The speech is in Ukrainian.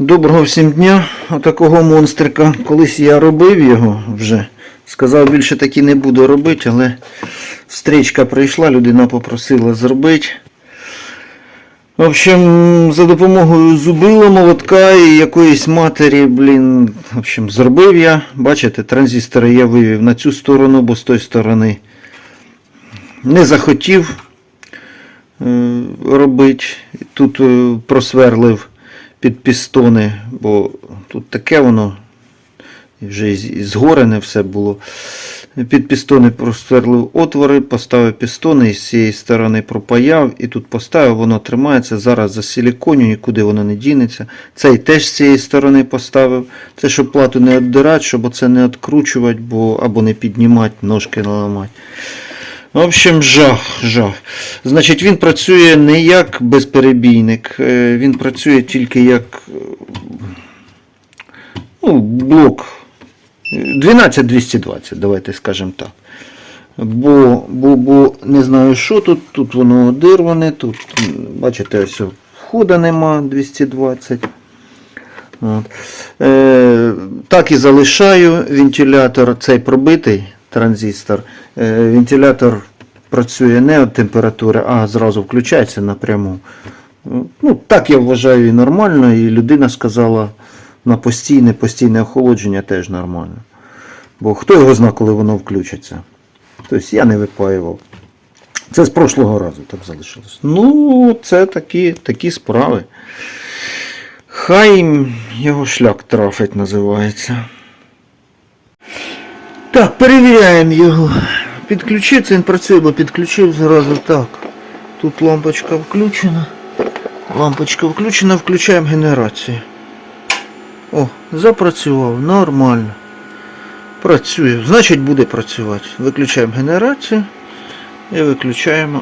Доброго всім дня. Отакого монстрика. Колись я робив його вже. Сказав, більше таки не буду робити, але встрічка прийшла, людина попросила зробити. В общем, за допомогою зубила, молотка і якоїсь матері, блін, в общем, зробив я. Бачите, транзистори я вивів на цю сторону, бо з тої сторони не захотів е, робити. Тут е, просверлив під пістони, бо тут таке воно вже згорене все було. Під пістони просверлив отвори, поставив пістони і з цієї сторони пропаяв і тут поставив, воно тримається. Зараз за силіконю, нікуди воно не дінеться. Цей теж з цієї сторони поставив. Це щоб плату не віддирати, щоб оце не відкручувати, бо або не піднімати, ножки не ламати. В общем, жах, жах. Значить, він працює не як безперебійник, е, він працює тільки як е, ну, блок 12220, давайте скажемо так. Бо, бо, бо не знаю, що тут, тут воно одирване, тут, бачите, ось входа нема 220. От. Е, так і залишаю вентилятор, цей пробитий транзистор. Е, вентилятор працює не від температури, а зразу включається напряму. Ну, так я вважаю і нормально, і людина сказала на постійне, постійне охолодження теж нормально. Бо хто його зна, коли воно включиться. Тобто я не випаював. Це з прошлого разу так залишилось. Ну, це такі, такі справи. Хай його шлях трафить називається. Так, перевіряємо його. Підключиться, він працює, бо підключив зразу так. Тут лампочка включена. Лампочка включена, включаємо генерацію. О, запрацював, нормально. Працює, значить буде працювати. Виключаємо генерацію і виключаємо